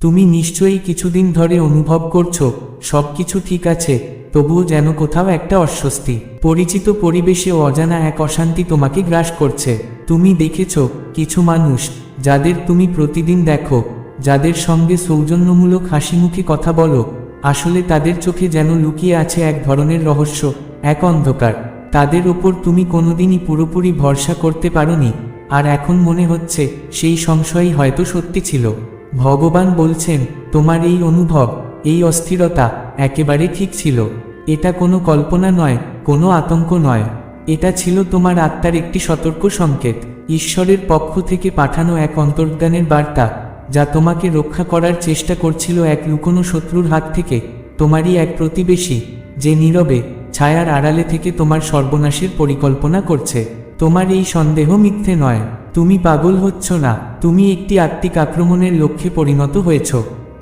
তুমি নিশ্চয়ই কিছুদিন ধরে অনুভব করছ, সবকিছু ঠিক আছে, তবুও যেন কোথাও একটা অস্বস্তি। পরিচিত পরিবেশে অজানা এক অশান্তি তোমাকে গ্রাস করছে। তুমি দেখেছ, কিছু মানুষ, যাদের তুমি প্রতিদিন দেখো, যাদের সঙ্গে সৌজন্যমূলক হাসিমুখে কথা বলো, আসলে তাদের চোখে যেন লুকিয়ে আছে এক ধরনের রহস্য, এক অন্ধকার। তাদের ওপর তুমি কোনোদিনই পুরোপুরি ভরসা করতে পারোনি, আর এখন মনে হচ্ছে সেই সংশয়ই হয়তো সত্যি ছিল। ভগবান বলছেন, তোমার এই অনুভব, এই অস্থিরতা একেবারে ঠিক ছিল। এটা কোনো কল্পনা নয়, কোনো আতঙ্ক নয়। এটা ছিল তোমার আত্মার একটি সতর্ক সংকেত, ঈশ্বরের পক্ষ থেকে পাঠানো এক অন্তর্জ্ঞানের বার্তা, যা তোমাকে রক্ষা করার চেষ্টা করছিল এক লুকোনো শত্রুর হাত থেকে। তোমারই এক প্রতিবেশী, যে নীরবে, ছায়ার আড়ালে থেকে তোমার সর্বনাশের পরিকল্পনা করছে। তোমার এই সন্দেহ মিথ্যে নয়। তুমি পাগল হচ্ছ না, তুমি একটি আত্মিক আক্রমণের লক্ষ্যে পরিণত হয়েছ।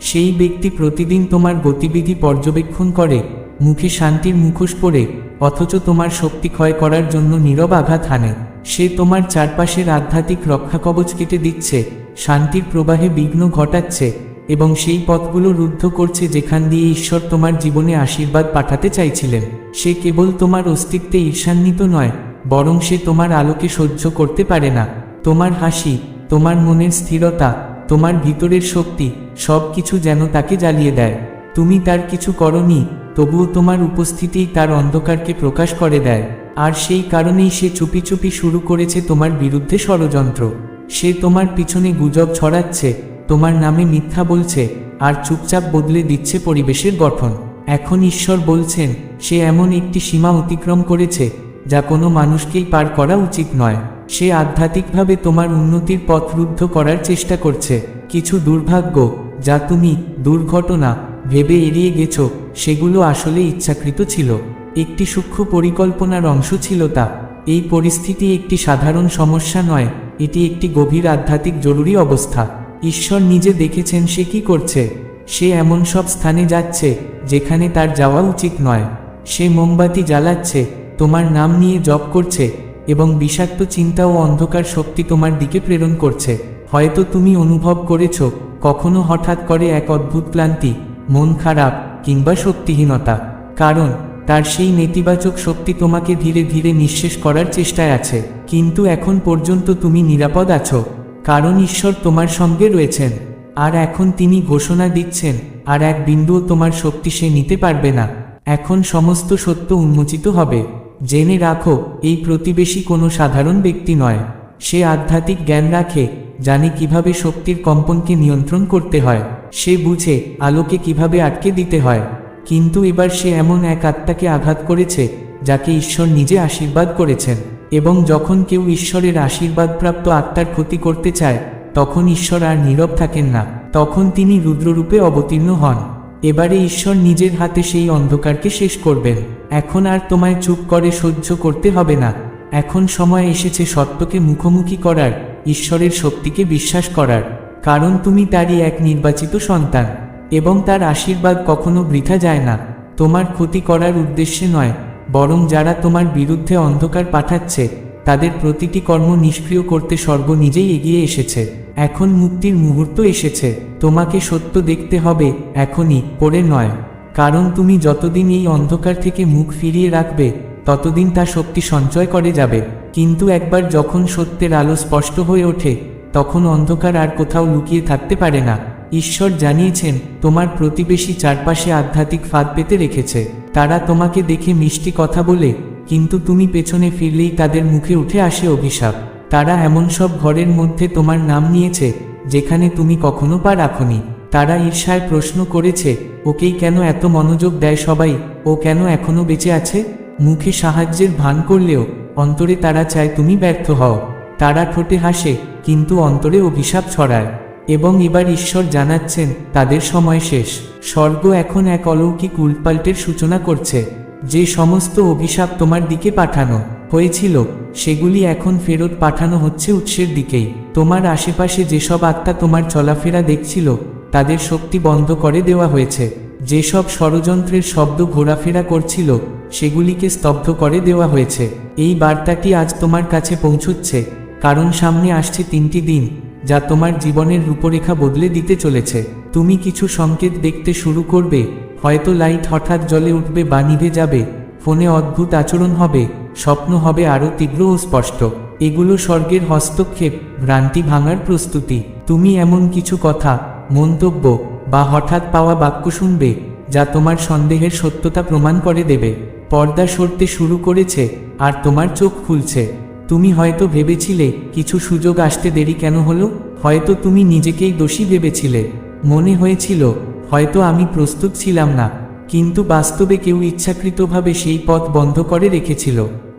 সেই ব্যক্তি প্রতিদিন তোমার গতিবিধি পর্যবেক্ষণ করে, মুখে শান্তির মুখোশ পরে, অথচ তোমার শক্তি ক্ষয় করার জন্য নীরব আঘাত হানে। সে তোমার চারপাশের আধ্যাত্মিক রক্ষা কবচ কেটে দিচ্ছে, শান্তির প্রবাহে বিঘ্ন ঘটাচ্ছে, এবং সেই পথগুলো রুদ্ধ করছে যেখান দিয়ে ঈশ্বর তোমার জীবনে আশীর্বাদ পাঠাতে চাইছিলেন। সে কেবল তোমার অস্তিত্বে ঈর্ষান্বিত নয়, বরং সে তোমার আলোকে সহ্য করতে পারে না। তোমার হাসি, তোমার মনের স্থিরতা, তোমার ভিতরের শক্তি, সব কিছু যেন তাকে জ্বালিয়ে দেয়। তুমি তার কিছু করনি, তবুও তোমার উপস্থিতিই তার অন্ধকারকে প্রকাশ করে দেয়। আর সেই কারণেই সে চুপি চুপি শুরু করেছে তোমার বিরুদ্ধে ষড়যন্ত্র। সে তোমার পিছনে গুজব ছড়াচ্ছে, তোমার নামে মিথ্যা বলছে, আর চুপচাপ বদলে দিচ্ছে পরিবেশের গঠন। এখন ঈশ্বর বলছেন, সে এমন একটি সীমা অতিক্রম করেছে, যা কোনো মানুষকেই পার করা উচিত নয়। সে আধ্যাত্মিকভাবে তোমার উন্নতির পথ রুদ্ধ করার চেষ্টা করছে। কিছু দুর্ভাগ্য, যা তুমি, দুর্ঘটনা, ভেবে এড়িয়ে গেছো, সেগুলো আসলে ইচ্ছাকৃত ছিল। একটি সূক্ষ্ম পরিকল্পনার অংশ ছিল তা। এই পরিস্থিতি একটি সাধারণ সমস্যা নয়, এটি একটি গভীর আধ্যাত্মিক জরুরি অবস্থা। ঈশ্বর নিজে দেখেছেন সে কি করছে। সে এমন সব স্থানে যাচ্ছে, যেখানে তার যাওয়া উচিত নয়। সে মোমবাতি জ্বালাচ্ছে, তোমার নাম নিয়ে জপ করছে এবং বিষাক্ত চিন্তা ও অন্ধকার শক্তি তোমার দিকে প্রেরণ করছে। হয়তো তুমি অনুভব করেছ, কখনো হঠাৎ করে এক অদ্ভুত ক্লান্তি, মন খারাপ কিংবা শক্তিহীনতা। কারণ, তার সেই নেতিবাচক শক্তি তোমাকে ধীরে ধীরে নিঃশেষ করার চেষ্টায় আছে। কিন্তু এখন পর্যন্ত তুমি নিরাপদ আছো, কারণ ঈশ্বর তোমার সঙ্গে রয়েছেন। আর এখন তিনি ঘোষণা দিচ্ছেন, আর এক বিন্দুও তোমার শক্তি সে নিতে পারবে না। এখন সমস্ত সত্য উন্মোচিত হবে। জেনে রাখো, এই প্রতিবেশী কোনো সাধারণ ব্যক্তি নয়। সে আধ্যাত্মিক জ্ঞান রাখে, জানে কীভাবে শক্তির কম্পনকে নিয়ন্ত্রণ করতে হয়। সে বুঝে, আলোকে কীভাবে আটকে দিতে হয়। কিন্তু এবার সে এমন এক আত্মাকে আঘাত করেছে, যাকে ঈশ্বর নিজে আশীর্বাদ করেছেন। এবং যখন কেউ ঈশ্বরের আশীর্বাদপ্রাপ্ত আত্মার ক্ষতি করতে চায়, তখন ঈশ্বর আর নীরব থাকেন না। তখন তিনি রুদ্ররূপে অবতীর্ণ হন। এবারে ঈশ্বর নিজের হাতে সেই অন্ধকারকে শেষ করবেন। এখন আর তোমায় চুপ করে সহ্য করতে হবে না। এখন সময় এসেছে সত্যকে মুখোমুখি করার, ঈশ্বরের শক্তিকে বিশ্বাস করার। কারণ তুমি তারই এক নির্বাচিত সন্তান, এবং তার আশীর্বাদ কখনো বৃথা যায় না। তোমার ক্ষতি করার উদ্দেশ্যে নয়, বরং যারা তোমার বিরুদ্ধে অন্ধকার পাঠাচ্ছে তাদের প্রতিটি কর্ম নিষ্ক্রিয় করতে স্বর্গ নিজেই এগিয়ে এসেছে। এখন মুক্তির মুহূর্ত এসেছে। তোমাকে সত্য দেখতে হবে এখনই, পরে নয়। কারণ তুমি যতদিন এই অন্ধকার থেকে মুখ ফিরিয়ে রাখবে, ততদিন তা শক্তি সঞ্চয় করে যাবে। কিন্তু একবার যখন সত্যের আলো স্পষ্ট হয়ে ওঠে, তখন অন্ধকার আর কোথাও লুকিয়ে থাকতে পারে না। ঈশ্বর জানিয়েছেন, তোমার প্রতিবেশী চারপাশে আধ্যাত্মিক ফাঁদ পেতে রেখেছে। তারা তোমাকে দেখে মিষ্টি কথা বলে কিন্তু তুমি পেছনে ফিরলেই তাদের মুখে উঠে আসে অভিশাপ। তারা এমন সব ঘরের মধ্যে তোমার নাম নিয়েছে, যেখানে তুমি কখনো পা রাখনি। তারা ঈর্ষায় প্রশ্ন করেছে, ওকেই কেন এত মনোযোগ দেয় সবাই? ও কেন এখনও বেঁচে আছে? মুখে সাহায্যের ভান করলেও, অন্তরে তারা চায় তুমি ব্যর্থ হও। তারা ঠোঁটে হাসে, কিন্তু অন্তরে অভিশাপ ছড়ায়। এবং এবার ঈশ্বর জানাচ্ছেন, তাদের সময় শেষ। স্বর্গ এখন এক অলৌকিক উল্টপাল্টের সূচনা করছে। যে সমস্ত অভিশাপ তোমার দিকে পাঠানো হয়েছিল, সেগুলি এখন ফেরত পাঠানো হচ্ছে উৎসের দিকেই। তোমার আশেপাশে যেসব আত্মা তোমার চলাফেরা দেখছিল, তাদের শক্তি বন্ধ করে দেওয়া হয়েছে। যেসব ষড়যন্ত্রের শব্দ ঘোরাফেরা করছিল, সেগুলিকে স্তব্ধ করে দেওয়া হয়েছে। এই বার্তাটি আজ তোমার কাছে পৌঁছচ্ছে, কারণ সামনে আসছে তিনটি দিন, যা তোমার জীবনের রূপরেখা বদলে দিতে চলেছে। তুমি কিছু সংকেত দেখতে শুরু করবে হয়তো লাইট হঠাৎ জলে উঠবে বা নিভে যাবে, ফোনে অদ্ভুত আচরণ হবে, স্বপ্ন হবে আরও তীব্র ও স্পষ্ট। এগুলো স্বর্গের হস্তক্ষেপ, ভ্রান্তি ভাঙার প্রস্তুতি। তুমি এমন কিছু কথা, মন্তব্য, বা হঠাৎ পাওয়া বাক্য শুনবে, যা তোমার সন্দেহের সত্যতা প্রমাণ করে দেবে। পর্দা সরতে শুরু করেছে, আর তোমার চোখ খুলছে। তুমি হয়তো ভেবেছিলে, কিছু সুযোগ আসতে দেরি কেন হলো? হয়তো তুমি নিজেকেই দোষী ভেবেছিলে। মনে হয়েছিল হয়তো আমি প্রস্তুত ছিলাম না, কিন্তু বাস্তবে কেউ ইচ্ছাকৃতভাবে সেই পথ বন্ধ করে রেখেছিল।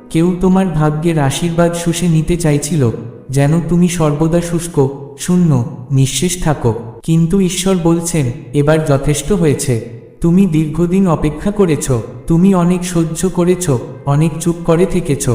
কেউ তোমার ভাগ্যের আশীর্বাদ শুষে নিতে চাইছিল, যেন তুমি সর্বদা শুষ্ক, শূন্য, নিঃশেষ থাকো। কিন্তু ঈশ্বর বলছেন, এবার যথেষ্ট হয়েছে। তুমি দীর্ঘদিন অপেক্ষা করেছ, তুমি অনেক সহ্য করেছ, অনেক চুপ করে থেকেছ।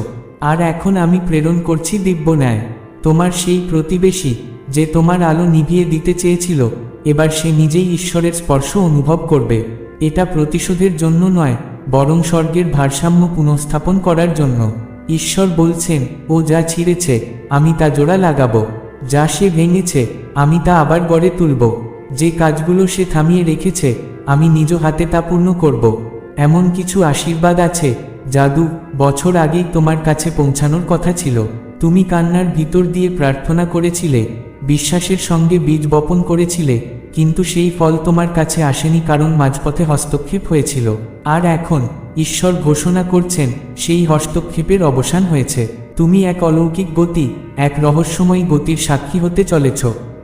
আর এখন আমি প্রেরণ করছি দিব্য ন্যায়। তোমার সেই প্রতিবেশী যে তোমার আলো নিভিয়ে দিতে চেয়েছিল, এবার সে নিজেই ঈশ্বরের স্পর্শ অনুভব করবে। এটা প্রতিশোধের জন্য নয়, বরং স্বর্গের ভারসাম্য পুনঃস্থাপন করার জন্য। ঈশ্বর বলছেন, ও যা ছিঁড়েছে, আমি তা জোড়া লাগাবো। যা সে ভেঙেছে, আমি তা আবার গড়ে তুলব। যে কাজগুলো সে থামিয়ে রেখেছে, আমি নিজ হাতে তা পূর্ণ করব। এমন কিছু আশীর্বাদ আছে, জাদু বছর আগেই তোমার কাছে পৌঁছানোর কথা ছিল। তুমি কান্নার ভিতর দিয়ে প্রার্থনা করেছিলে বিশ্বাসের সঙ্গে বীজ বপন করেছিলে, কিন্তু সেই ফল তোমার কাছে আসেনি কারণ মাঝপথে হস্তক্ষেপ হয়েছিল। আর এখন ঈশ্বর ঘোষণা করছেন, সেই হস্তক্ষেপের অবসান হয়েছে। তুমি এক অলৌকিক গতি, এক রহস্যময়ী গতির সাক্ষী হতে চলেছ।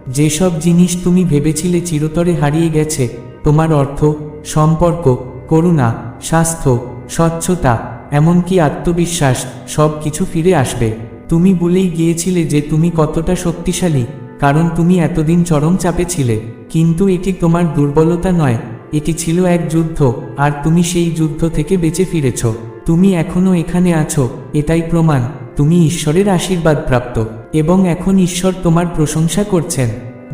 যেসব জিনিস তুমি ভেবেছিলে চিরতরে হারিয়ে গেছে, তোমার অর্থ, সম্পর্ক, করুণা, স্বাস্থ্য, স্বচ্ছতা, এমনকি আত্মবিশ্বাস সব কিছু ফিরে আসবে। তুমি বলেই গিয়েছিলে যে তুমি কতটা শক্তিশালী কারণ তুমি এতদিন চরম চাপে ছিলে। কিন্তু এটি তোমার দুর্বলতা নয়, এটি ছিল এক যুদ্ধ, আর তুমি সেই যুদ্ধ থেকে বেঁচে ফিরেছ। তুমি এখনও এখানে আছো, এটাই প্রমাণ, তুমি ঈশ্বরের আশীর্বাদ প্রাপ্ত এবং এখন ঈশ্বর তোমার প্রশংসা করছেন।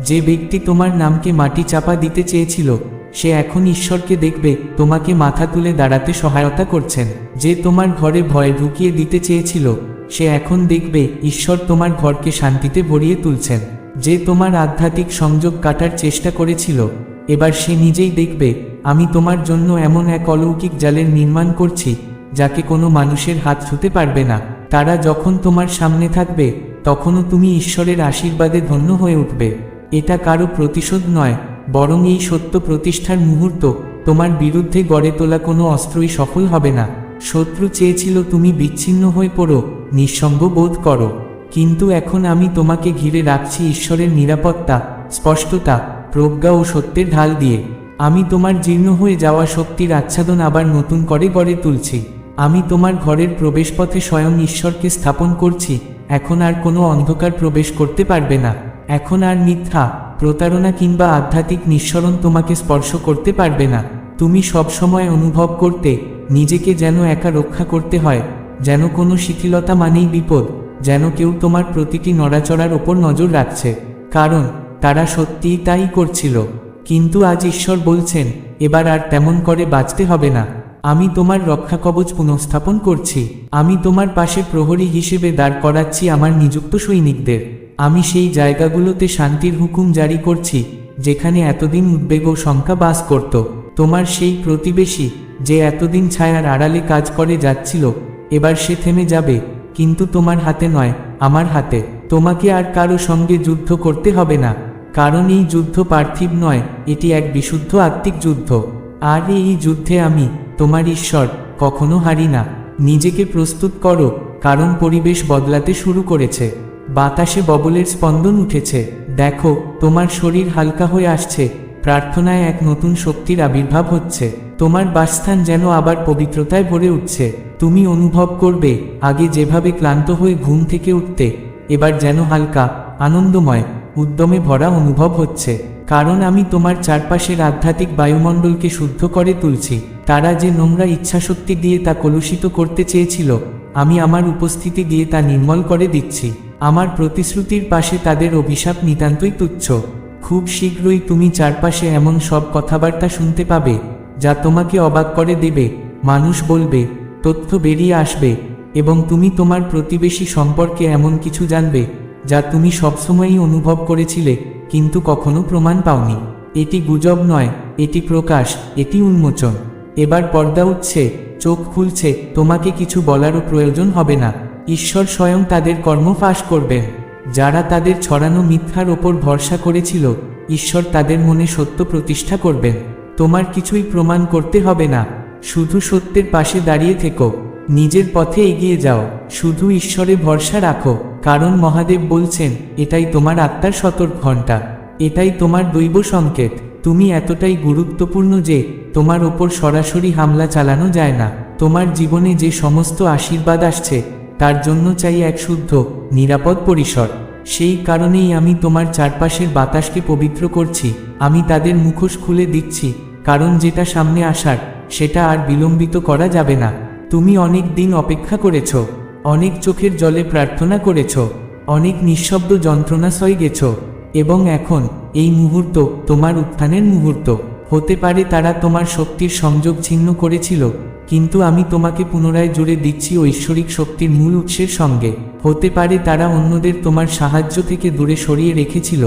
যে ব্যক্তি তোমার নামকে মাটি চাপা দিতে চেয়েছিল, সে এখন ঈশ্বরকে দেখবে, তোমাকে মাথা তুলে দাঁড়াতে সহায়তা করছেন। যে তোমার ঘরে ভয় ঢুকিয়ে দিতে চেয়েছিল, সে এখন দেখবে, ঈশ্বর তোমার ঘরকে শান্তিতে ভরিয়ে তুলছেন। যে তোমার আধ্যাত্মিক সংযোগ কাটার চেষ্টা করেছিল, এবার সে নিজেই দেখবে, আমি তোমার জন্য এমন এক অলৌকিক জালের নির্মাণ করছি, যাকে কোনো মানুষের হাত ছুতে পারবে না। তারা যখন তোমার সামনে থাকবে, তখনও তুমি ঈশ্বরের আশীর্বাদে ধন্য হয়ে উঠবে। এটা কারও প্রতিশোধ নয়, বরং এই সত্য প্রতিষ্ঠার মুহূর্ত, তোমার বিরুদ্ধে গড়ে তোলা কোনো অস্ত্রই সফল হবে না। শত্রু চেয়েছিল তুমি বিচ্ছিন্ন হয়ে পড়ো, নিঃসঙ্গ বোধ করো। কিন্তু এখন আমি তোমাকে ঘিরে রাখছি ঈশ্বরের নিরাপত্তা, স্পষ্টতা, প্রজ্ঞা ও সত্যের ঢাল দিয়ে। আমি তোমার জীর্ণ হয়ে যাওয়া শক্তির আচ্ছাদন আবার নতুন করে গড়ে তুলছি। আমি তোমার ঘরের প্রবেশপথে স্বয়ং ঈশ্বরকে স্থাপন করছি। এখন আর কোনো অন্ধকার প্রবেশ করতে পারবে না। এখন আর মিথ্যা, প্রতারণা কিংবা আধ্যাত্মিক নিঃসরণ তোমাকে স্পর্শ করতে পারবে না। তুমি সবসময় অনুভব করতে, নিজেকে যেন একা রক্ষা করতে হয়, যেন কোনো শিথিলতা মানেই বিপদ। যেন কেউ তোমার প্রতিটি নড়াচড়ার ওপর নজর রাখছে। কারণ, তারা সত্যিই তাই করছিল। কিন্তু আজ ঈশ্বর বলছেন, এবার আর তেমন করে বাঁচতে হবে না। আমি তোমার রক্ষা কবচ পুনঃস্থাপন করছি। আমি তোমার পাশে প্রহরী হিসেবে দাঁড় করাচ্ছি আমার নিযুক্ত সৈনিকদের। আমি সেই জায়গাগুলোতে শান্তির হুকুম জারি করছি, যেখানে এতদিন উদ্বেগ ও শঙ্কা বাস করত। তোমার সেই প্রতিবেশী, যে এতদিন ছায়ার আড়ালে কাজ করে যাচ্ছিল, এবার সে থেমে যাবে। কিন্তু তোমার হাতে নয়, আমার হাতে। তোমাকে আর কারও সঙ্গে যুদ্ধ করতে হবে না। কারণ এই যুদ্ধ পার্থিব নয়, এটি এক বিশুদ্ধ আত্মিক যুদ্ধ। আর এই যুদ্ধে আমি, তোমার ঈশ্বর, কখনো হারি না। নিজেকে প্রস্তুত করো, কারণ পরিবেশ বদলাতে শুরু করেছে। বাতাসে ববলের স্পন্দন উঠেছে। দেখো, তোমার শরীর হালকা হয়ে আসছে। প্রার্থনায় এক নতুন শক্তির আবির্ভাব হচ্ছে। তোমার বাসস্থান যেন আবার পবিত্রতায় ভরে উঠছে। তুমি অনুভব করবে, আগে যেভাবে ক্লান্ত হয়ে ঘুম থেকে উঠতে, এবার যেন হালকা, আনন্দময়, উদ্যমে ভরা অনুভব হচ্ছে। কারণ আমি তোমার চারপাশের আধ্যাত্মিক বায়ুমণ্ডলকে শুদ্ধ করে তুলছি, তারা যে নোংরা ইচ্ছাশক্তি দিয়ে তা কলুষিত করতে চেয়েছিল, আমি আমার উপস্থিতি দিয়ে তা নির্মল করে দিচ্ছি। আমার প্রতিশ্রুতির পাশে তাদের অভিশাপ নিতান্তই তুচ্ছ। খুব শীঘ্রই তুমি চারপাশে এমন সব কথাবার্তা শুনতে পাবে, যা তোমাকে অবাক করে দেবে, মানুষ বলবে তথ্য বেরিয়ে আসবে এবং তুমি তোমার প্রতিবেশী সম্পর্কে এমন কিছু জানবে যা তুমি সবসময়ই অনুভব করেছিলে, কিন্তু কখনো প্রমাণ পাওনি। এটি গুজব নয়, এটি প্রকাশ, এটি উন্মোচন। এবার পর্দা উঠছে, চোখ খুলছে, তোমাকে কিছু বলারও প্রয়োজন হবে না। ঈশ্বর স্বয়ং তাদের কর্ম ফাঁস করবেন। যারা তাদের ছড়ানো মিথ্যার ওপর ভরসা করেছিল, ঈশ্বর তাদের মনে সত্য প্রতিষ্ঠা করবেন। তোমার কিছুই প্রমাণ করতে হবে না। শুধু সত্যের পাশে দাঁড়িয়ে থেকো, নিজের পথে এগিয়ে যাও, শুধু ঈশ্বরে ভরসা রাখো, কারণ মহাদেব বলছেন, এটাই তোমার আত্মার সতর্ক ঘণ্টা, এটাই তোমার দৈব সংকেত, তুমি এতটাই গুরুত্বপূর্ণ যে, তোমার ওপর সরাসরি হামলা চালানো যায় না, তোমার জীবনে যে সমস্ত আশীর্বাদ আসছে, তার জন্য চাই এক শুদ্ধ, নিরাপদ পরিসর, সেই কারণেই আমি তোমার চারপাশের বাতাসকে পবিত্র করছি, আমি তাদের মুখোশ খুলে দিচ্ছি, কারণ যেটা সামনে আসার সেটা আর বিলম্বিত করা যাবে না। তুমি অনেক দিন অপেক্ষা করেছ, অনেক চোখের জলে প্রার্থনা করেছ, অনেক নিঃশব্দ যন্ত্রণা সয়ে গেছ, এবং এখন এই মুহূর্ত তোমার উত্থানের মুহূর্ত। হতে পারে তারা তোমার শক্তির সংযোগ ছিন্ন করেছিল, কিন্তু আমি তোমাকে পুনরায় জুড়ে দিচ্ছি ঐশ্বরিক শক্তির মূল উৎসের সঙ্গে। হতে পারে তারা অন্যদের তোমার সাহায্য থেকে দূরে সরিয়ে রেখেছিল,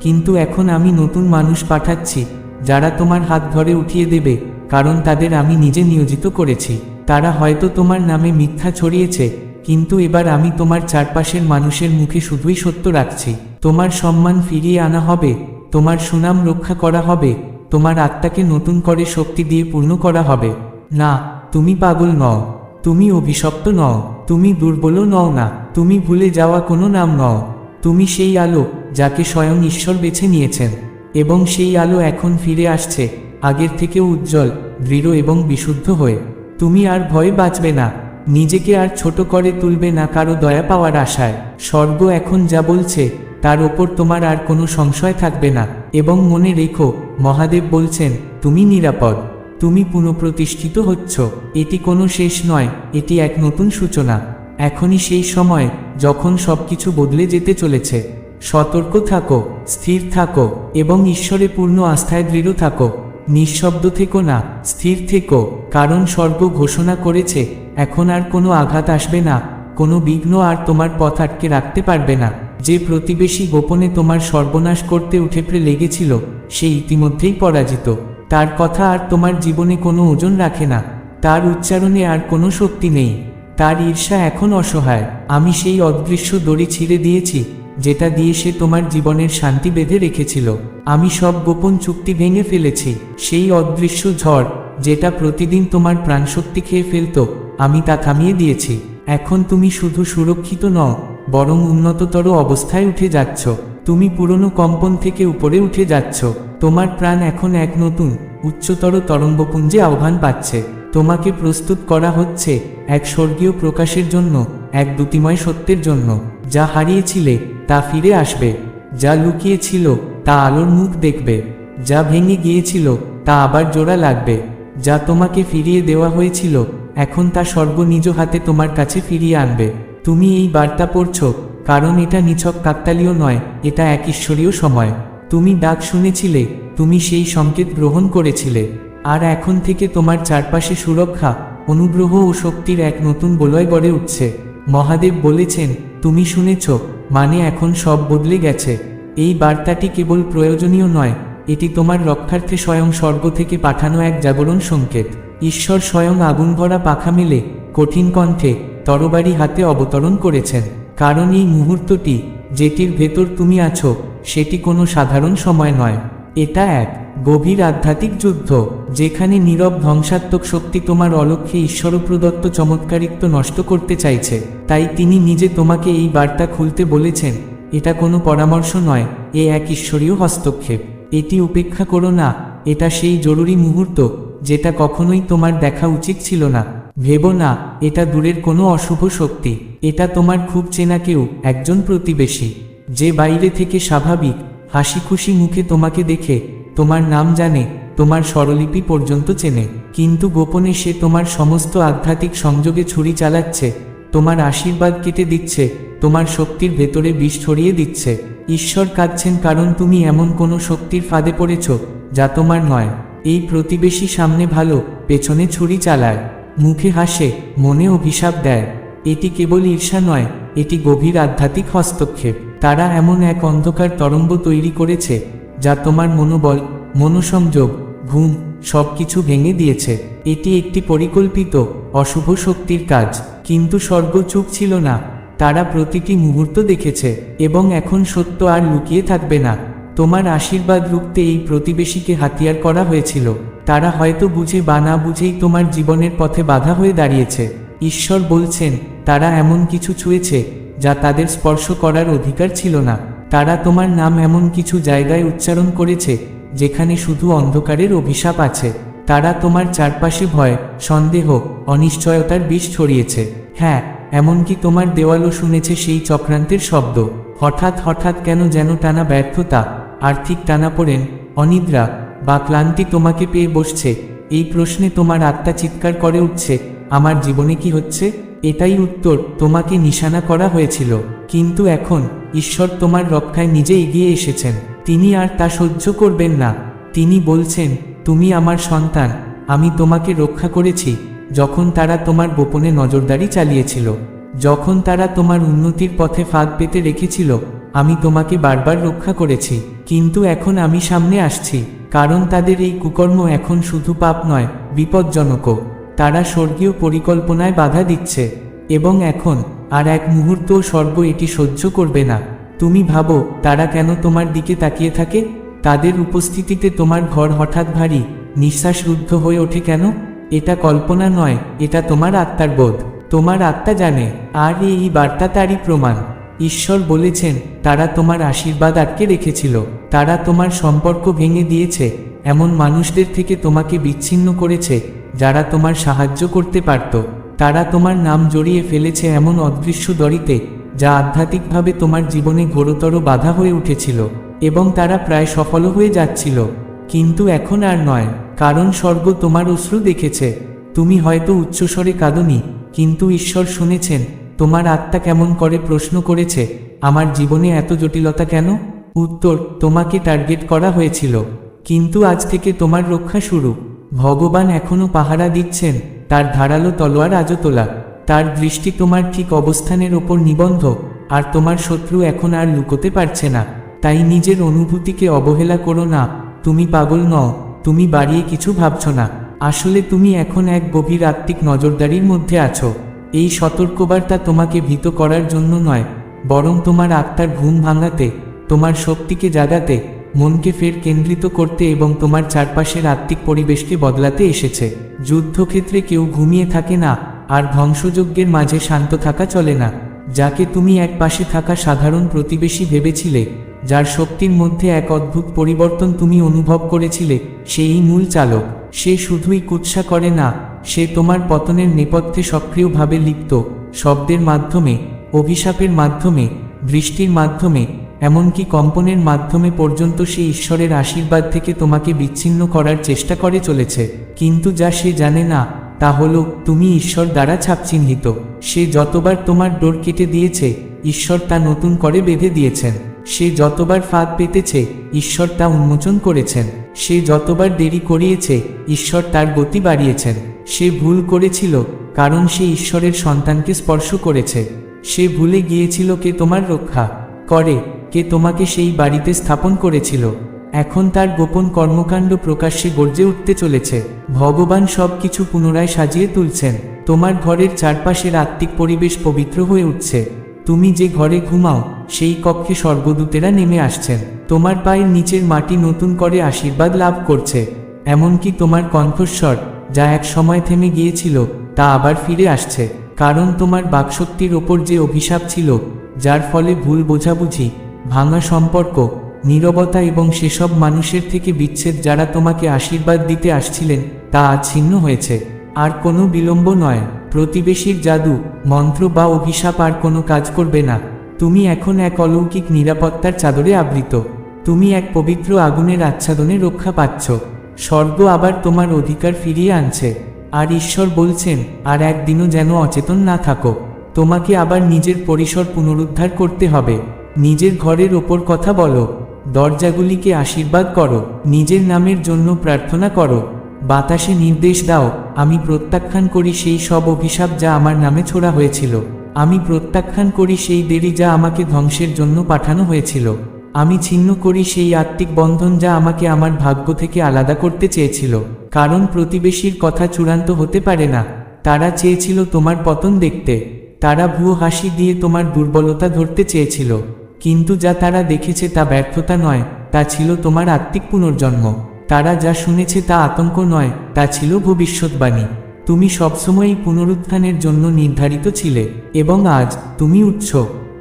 কিন্তু এখন আমি নতুন মানুষ পাঠাচ্ছি, যারা তোমার হাত ধরে উঠিয়ে দেবে। কারণ তাদের আমি নিজে নিয়োজিত করেছি। তারা হয়তো তোমার নামে মিথ্যা ছড়িয়েছে, কিন্তু এবার আমি তোমার চারপাশের মানুষের মুখে শুধুই সত্য রাখছি। তোমার সম্মান ফিরিয়ে আনা হবে, তোমার সুনাম রক্ষা করা হবে, তোমার আত্মাকে নতুন করে শক্তি দিয়ে পূর্ণ করা হবে। না, তুমি পাগল নও, তুমি অভিশপ্ত নও, তুমি দুর্বলও নও না, তুমি ভুলে যাওয়া কোনো নাম নও। তুমি সেই আলো, যাকে স্বয়ং ঈশ্বর বেছে নিয়েছেন, এবং সেই আলো এখন ফিরে আসছে। আগের থেকেও উজ্জ্বল, দৃঢ় এবং বিশুদ্ধ হয়ে। তুমি আর ভয় বাঁচবে না। নিজেকে আর ছোট করে তুলবে না কারও দয়া পাওয়ার আশায়। স্বর্গ এখন যা বলছে, তার ওপর তোমার আর কোনো সংশয় থাকবে না। এবং মনে রেখো, মহাদেব বলছেন, তুমি নিরাপদ। তুমি পুনঃপ্রতিষ্ঠিত হচ্ছ। এটি কোনো শেষ নয়, এটি এক নতুন সূচনা। এখনই সেই সময়, যখন সবকিছু বদলে যেতে চলেছে। সতর্ক থাকো, স্থির থাকো এবং ঈশ্বরে পূর্ণ আস্থায় দৃঢ় থাকো। নিঃশব্দ থেকো না, স্থির থেকো, কারণ স্বর্গ ঘোষণা করেছে, এখন আর কোনো আঘাত আসবে না, কোনো বিঘ্ন আর তোমার পথ আটকে রাখতে পারবে না। যে প্রতিবেশী গোপনে তোমার সর্বনাশ করতে উঠেপড়ে লেগেছিল, সে ইতিমধ্যেই পরাজিত। তার কথা আর তোমার জীবনে কোনো ওজন রাখে না, তার উচ্চারণে আর কোনো শক্তি নেই। তার ঈর্ষা এখন অসহায়, আমি সেই অদৃশ্য দড়ি ছিঁড়ে দিয়েছি, যেটা দিয়ে সে তোমার জীবনের শান্তি বেঁধে রেখেছিল। আমি সব গোপন চুক্তি ভেঙে ফেলেছি। সেই অদৃশ্য ঝড়, যেটা প্রতিদিন তোমার প্রাণশক্তি খেয়ে ফেলত, আমি তা থামিয়ে দিয়েছি। এখন তুমি শুধু সুরক্ষিত নও, বরং উন্নততর অবস্থায় উঠে যাচ্ছ। তুমি পুরনো কম্পন থেকে উপরে উঠে যাচ্ছ। তোমার প্রাণ এখন এক নতুন, উচ্চতর তরঙ্গপুঞ্জে আহ্বান পাচ্ছে। তোমাকে প্রস্তুত করা হচ্ছে এক স্বর্গীয় প্রকাশের জন্য, এক দ্যুতিময় সত্যের জন্য। যা হারিয়েছিলে, তা ফিরে আসবে। যা লুকিয়েছিল তা আলোর মুখ দেখবে, যা ভেঙে গিয়েছিল তা আবার জোড়া লাগবে, যা তোমাকে ফিরিয়ে দেওয়া হয়েছিল, এখন তা স্বর্গ নিজ হাতে তোমার কাছে ফিরিয়ে আনবে। তুমি এই বার্তা পড়ছ, কারণ এটা নিছক কাকতালীয় নয়, এটা এক ঈশ্বরীয় সময়। তুমি ডাক শুনেছিলে, তুমি সেই সংকেত গ্রহণ করেছিলে, আর এখন থেকে তোমার চারপাশে সুরক্ষা, অনুগ্রহ ও শক্তির এক নতুন বলয় গড়ে উঠছে। মহাদেব বলেছেন তুমি শুনেছ মানে এখন সব বদলে গেছে। এই বার্তাটি কেবল প্রয়োজনীয় নয়, এটি তোমার রক্ষার্থে স্বয়ং স্বর্গ থেকে পাঠানো এক জাগরণ সংকেত। ঈশ্বর স্বয়ং আগুন ভরা পাখা মেলে, কঠিন কণ্ঠে তরবারি হাতে অবতরণ করেছেন। কারণ এই মুহূর্তটি, যেটির ভেতর তুমি আছো, সেটি কোনো সাধারণ সময় নয়। এটা এক। গভীর আধ্যাত্মিক যুদ্ধ, যেখানে নীরব ধ্বংসাত্মক শক্তি তোমার অলক্ষ্যে ঈশ্বরপ্রদত্ত চমৎকারিত্ব নষ্ট করতে চাইছে, তাই তিনি নিজে তোমাকে এই বার্তা খুলতে বলেছেন, এটা কোনো পরামর্শ নয়, এ এক ঈশ্বরীয় হস্তক্ষেপ। এটি উপেক্ষা করো না, এটা সেই জরুরি মুহূর্ত, যেটা কখনোই তোমার দেখা উচিত ছিল না। ভেবো না, এটা দূরের কোনো অশুভ শক্তি, এটা তোমার খুব চেনা কেউ, একজন প্রতিবেশী। যে বাইরে থেকে স্বাভাবিক হাসি খুশি মুখে তোমাকে দেখে তোমার নাম জানে, তোমার স্বরলিপি পর্যন্ত চেনে। কিন্তু গোপনে সে তোমার সমস্ত আধ্যাত্মিক সংযোগে ছুরি চালাচ্ছে, তোমার আশীর্বাদ কেটে দিচ্ছে, তোমার শক্তির ভেতরে বিষ ছড়িয়ে দিচ্ছে। ঈশ্বর কাঁদছেন কারণ তুমি এমন কোনো শক্তির ফাঁদে পড়েছ, যা তোমার নয়। এই প্রতিবেশী সামনে ভালো, পেছনে ছুরি চালায়। মুখে হাসে, মনে অভিশাপ দেয়। এটি কেবল ঈর্ষা নয়, এটি গভীর আধ্যাত্মিক হস্তক্ষেপ। তারা এমন এক অন্ধকার তরঙ্গ তৈরি করেছে যা তোমার মনোবল, মনোসংযোগ, ঘুম, সবকিছু ভেঙে দিয়েছে। এটি একটি পরিকল্পিত, অশুভ শক্তির কাজ। কিন্তু স্বর্গ চুপ ছিল না। তারা প্রতিটি মুহূর্ত দেখেছে, এবং এখন সত্য আর লুকিয়ে থাকবে না। তোমার আশীর্বাদ রুখতে এই প্রতিবেশীকে হাতিয়ার করা হয়েছিল। তারা হয়তো বুঝে বা না বুঝেই তোমার জীবনের পথে বাধা হয়ে দাঁড়িয়েছে। ঈশ্বর বলছেন, তারা এমন কিছু ছুঁয়েছে, যা তাদের স্পর্শ করার অধিকার ছিল না। তারা তোমার নাম এমন কিছু জায়গায় উচ্চারণ করেছে, যেখানে শুধু অন্ধকারের অভিশাপ আছে। তারা তোমার চারপাশে ভয়, সন্দেহ, অনিশ্চয়তার বিষ ছড়িয়েছে। হ্যাঁ এমনকি তোমার দেওয়ালও শুনেছে সেই চক্রান্তের শব্দ। হঠাৎ হঠাৎ কেন যেন টানা ব্যর্থতা, আর্থিক টানাপোড়েন, অনিদ্রা বা ক্লান্তি তোমাকে পেয়ে বসছে। এই প্রশ্নে তোমার আত্মা চিৎকার করে উঠছে, আমার জীবনে কি হচ্ছে? এটাই উত্তর, তোমাকে নিশানা করা হয়েছিল। কিন্তু এখন, ঈশ্বর তোমার রক্ষায় নিজে এগিয়ে এসেছেন। তিনি আর তা সহ্য করবেন না। তিনি বলছেন, তুমি আমার সন্তান, আমি তোমাকে রক্ষা করেছি, যখন তারা তোমার গোপনে নজরদারি চালিয়েছিল। যখন তারা তোমার উন্নতির পথে ফাঁদ পেতে রেখেছিল, আমি তোমাকে বারবার রক্ষা করেছি। কিন্তু এখন আমি সামনে আসছি, কারণ তাদের এই কুকর্ম এখন শুধু পাপ নয়, বিপজ্জনকও। তারা স্বর্গীয় পরিকল্পনায় বাধা দিচ্ছে। এবং এখন, আর এক মুহূর্তও স্বর্গ এটি সহ্য করবে না। তুমি ভাবো, তারা কেন তোমার দিকে তাকিয়ে থাকে? তাদের উপস্থিতিতে তোমার ঘর হঠাৎ ভারী, নিঃশ্বাস রুদ্ধ হয়ে ওঠে কেন? এটা কল্পনা নয়, এটা তোমার আত্মার বোধ। তোমার আত্মা জানে, আর এই বার্তা তারই প্রমাণ। ঈশ্বর বলেছেন, তারা তোমার আশীর্বাদ আটকে রেখেছিল। তারা তোমার সম্পর্ক ভেঙে দিয়েছে, এমন মানুষদের থেকে তোমাকে বিচ্ছিন্ন করেছে। যারা তোমার সাহায্য করতে পারত, তারা তোমার নাম জড়িয়ে ফেলেছে এমন অদৃশ্য দড়িতে, যা আধ্যাত্মিকভাবে তোমার জীবনে ঘোরতর বাধা হয়ে উঠেছিল, এবং তারা প্রায় সফল হয়ে যাচ্ছিল। কিন্তু এখন আর নয়, কারণ স্বর্গ তোমার অশ্রু দেখেছে। তুমি হয়তো উচ্চস্বরে কাঁদনি, কিন্তু ঈশ্বর শুনেছেন, তোমার আত্মা কেমন করে প্রশ্ন করেছে, আমার জীবনে এত জটিলতা কেন? উত্তর, তোমাকে টার্গেট করা হয়েছিল। কিন্তু আজ থেকে তোমার রক্ষা শুরু। ভগবান এখনও পাহারা দিচ্ছেন, তার ধারালো তলোয়ার আজও তোলা। তার দৃষ্টি তোমার ঠিক অবস্থানের ওপর নিবন্ধ, আর তোমার শত্রু এখন আর লুকোতে পারছে না। তাই নিজের অনুভূতিকে অবহেলা করো না। তুমি পাগল নও, তুমি বাড়িয়ে কিছু ভাবছ না। আসলে তুমি এখন এক গভীর আত্মিক নজরদারির মধ্যে আছো। এই সতর্কবার্তা তোমাকে ভীত করার জন্য নয়, বরং তোমার আত্মার ঘুম ভাঙাতে, তোমার শক্তিকে জাগাতে মনকে ফের কেন্দ্রিত করতে এবং তোমার চারপাশের আত্মিক পরিবেশকে বদলাতে এসেছে। যুদ্ধক্ষেত্রে কেউ ঘুমিয়ে থাকে না, আর ধ্বংসযজ্ঞের মাঝে শান্ত থাকা চলে না। যাকে তুমি এক পাশে থাকা সাধারণ প্রতিবেশী ভেবেছিলে, যার শক্তির মধ্যে এক অদ্ভুত পরিবর্তন তুমি অনুভব করেছিলে, সেই মূল চালক। সে শুধুই কুৎসা করে না, সে তোমার পতনের নেপথ্যে সক্রিয়ভাবে লিপ্ত। শব্দের মাধ্যমে, অভিশাপের মাধ্যমে, বৃষ্টির মাধ্যমে এমনকি কম্পনের মাধ্যমে পর্যন্ত সে ঈশ্বরের আশীর্বাদ থেকে তোমাকে বিচ্ছিন্ন করার চেষ্টা করে চলেছে। কিন্তু যা সে জানে না, তা হলো, তুমি ঈশ্বর দ্বারা ছাপচিহ্নিত। সে যতবার তোমার ডোর কেটে দিয়েছে, ঈশ্বর তা নতুন করে বেঁধে দিয়েছেন। সে যতবার ফাঁদ পেতেছে, ঈশ্বর তা উন্মোচন করেছেন। সে যতবার দেরি করিয়েছে, ঈশ্বর তার গতি বাড়িয়েছেন। সে ভুল করেছিল, কারণ সে ঈশ্বরের সন্তানকে স্পর্শ করেছে। সে ভুলে গিয়েছিল কে তোমার রক্ষা করে। কে তোমাকে সেই বাড়িতে স্থাপন করেছিল। এখন তার গোপন কর্মকাণ্ড প্রকাশ্যে গর্জে উঠতে চলেছে। ভগবান সব কিছু পুনরায় সাজিয়ে তুলছেন। তোমার ঘরের চারপাশের আত্মিক পরিবেশ পবিত্র হয়ে উঠছে। তুমি যে ঘরে ঘুমাও, সেই কক্ষে স্বর্গদূতেরা নেমে আসছেন। তোমার পায়ের নিচের মাটি নতুন করে আশীর্বাদ লাভ করছে। এমনকি তোমার কণ্ঠস্বর, যা এক সময় থেমে গিয়েছিল, তা আবার ফিরে আসছে। কারণ তোমার বাকশক্তির ওপর যে অভিশাপ ছিল, যার ফলে ভুল বোঝাবুঝি ভাঙা সম্পর্ক, নীরবতা এবং সেসব মানুষের থেকে বিচ্ছেদ যারা তোমাকে আশীর্বাদ দিতে আসছিলেন, তা ছিন্ন হয়েছে। আর কোনো বিলম্ব নয়, প্রতিবেশীর জাদু, মন্ত্র বা অভিশাপ আর কোনো কাজ করবে না। তুমি এখন এক অলৌকিক নিরাপত্তার চাদরে আবৃত। তুমি এক পবিত্র আগুনের আচ্ছাদনে রক্ষা পাচ্ছ। স্বর্গ আবার তোমার অধিকার ফিরিয়ে আনছে। আর ঈশ্বর বলছেন, আর একদিনও যেন অচেতন না থাকো। তোমাকে আবার নিজের পরিসর পুনরুদ্ধার করতে হবে। নিজের ঘরের ওপর কথা বলো, দরজাগুলিকে আশীর্বাদ করো, নিজের নামের জন্য প্রার্থনা করো। বাতাসে নির্দেশ দাও, আমি প্রত্যাখ্যান করি সেই সব অভিশাপ যা আমার নামে ছোড়া হয়েছিল। আমি প্রত্যাখ্যান করি সেই দেরি যা আমাকে ধ্বংসের জন্য পাঠানো হয়েছিল। আমি ছিন্ন করি সেই আত্মিক বন্ধন যা আমাকে আমার ভাগ্য থেকে আলাদা করতে চেয়েছিল। কারণ প্রতিবেশীর কথা চূড়ান্ত হতে পারে না। তারা চেয়েছিল তোমার পতন দেখতে। তারা ভুয়ো হাসি দিয়ে তোমার দুর্বলতা ধরতে চেয়েছিল। কিন্তু যা তারা দেখেছে তা ব্যর্থতা নয়, তা ছিল তোমার আত্মিক পুনর্জন্ম। তারা যা শুনেছে তা আতঙ্ক নয়, তা ছিল ভবিষ্যৎবাণী। তুমি সবসময়ই পুনরুত্থানের জন্য নির্ধারিত ছিলে, এবং আজ তুমি উঠছ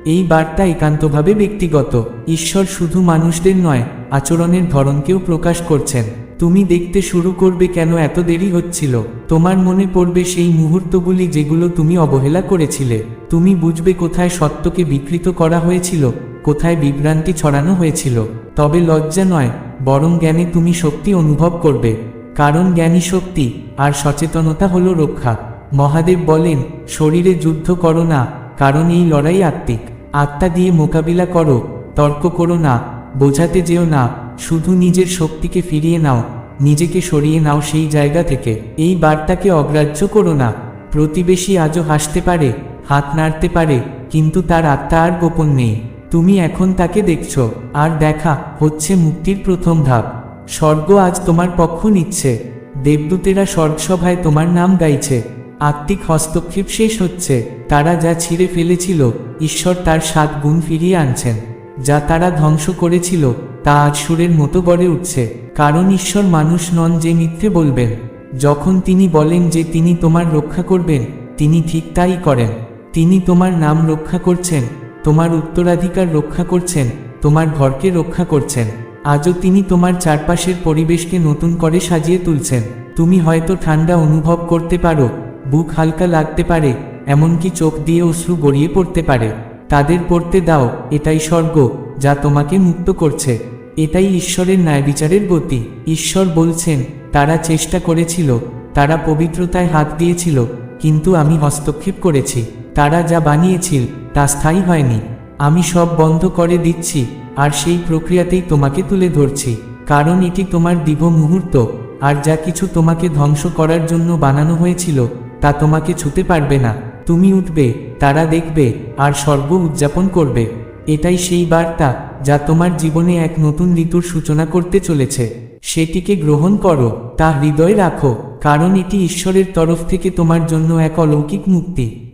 এই বার্তা একান্তভাবে ব্যক্তিগত। ঈশ্বর শুধু মানুষদের নয়, আচরণের ধরনকেও প্রকাশ করছেন। তুমি দেখতে শুরু করবে কেন এত দেরি হচ্ছিল? তোমার মনে পড়বে সেই মুহূর্তগুলি যেগুলো তুমি অবহেলা করেছিলে। তুমি বুঝবে কোথায় সত্যকে বিকৃত করা হয়েছিল কোথায় বিভ্রান্তি ছড়ানো হয়েছিল। তবে লজ্জা নয়, বরং জ্ঞানে তুমি শক্তি অনুভব করবে। কারণ জ্ঞানী শক্তি আর সচেতনতা হলো রক্ষা। মহাদেব বলেন, শরীরে যুদ্ধ করো না, কারণ এই লড়াই আত্মিক। আত্মা দিয়ে মোকাবিলা করো, তর্ক করো না, বোঝাতে যেও না, শুধু নিজের শক্তিকে ফিরিয়ে নাও, নিজেকে সরিয়ে নাও সেই জায়গা থেকে। এই বার্তাকে অগ্রাহ্য করো না। প্রতিবেশী আজও হাসতে পারে, হাত নাড়তে পারে, কিন্তু তার আত্মা আর গোপন নেই। তুমি এখন তাকে দেখছ, আর দেখা হচ্ছে মুক্তির প্রথম ধাপ। স্বর্গ আজ তোমার পক্ষ নিচ্ছে। দেবদূতেরা স্বর্গসভায় তোমার নাম গাইছে। আত্মিক হস্তক্ষেপ শেষ হচ্ছে। তারা যা ছিঁড়ে ফেলেছিল, ঈশ্বর তার সাত গুণ ফিরিয়ে আনছেন। যা তারা ধ্বংস করেছিল, তা আজ সুরের মতো গড়ে উঠছে। কারণ ঈশ্বর মানুষ নন যে মিথ্যে বলবেন। যখন তিনি বলেন যে তিনি তোমার রক্ষা করবেন, তিনি ঠিক তাই করেন। তিনি তোমার নাম রক্ষা করছেন। তোমার উত্তরাধিকার রক্ষা করছেন, তোমার ঘরকে রক্ষা করছেন। আজও তিনি তোমার চারপাশের পরিবেশকে নতুন করে সাজিয়ে তুলছেন। তুমি হয়তো ঠান্ডা অনুভব করতে পারো, বুক হালকা লাগতে পারে, এমনকি চোখ দিয়ে অশ্রু গড়িয়ে পড়তে পারে। তাদের পড়তে দাও, এটাই স্বর্গ, যা তোমাকে মুক্ত করছে। এটাই ঈশ্বরের ন্যায় বিচারের গতি। ঈশ্বর বলছেন, তারা চেষ্টা করেছিল, তারা পবিত্রতায় হাত দিয়েছিল, কিন্তু আমি হস্তক্ষেপ করেছি। তারা যা বানিয়েছিল তা স্থায়ী হয়নি। আমি সব বন্ধ করে দিচ্ছি, আর সেই প্রক্রিয়াতেই তোমাকে তুলে ধরছি, কারণ এটি তোমার দীর্ঘ মুহূর্ত, আর যা কিছু তোমাকে ধ্বংস করার জন্য বানানো হয়েছিল, তা তোমাকে ছুতে পারবে না। তুমি উঠবে, তারা দেখবে, আর সর্ব উদযাপন করবে। এটাই সেই বার্তা, যা তোমার জীবনে এক নতুন ঋতুর সূচনা করতে চলেছে। সেটিকে গ্রহণ করো, তা হৃদয়ে রাখো, কারণ এটি ঈশ্বরের তরফ থেকে তোমার জন্য এক অলৌকিক মুক্তি।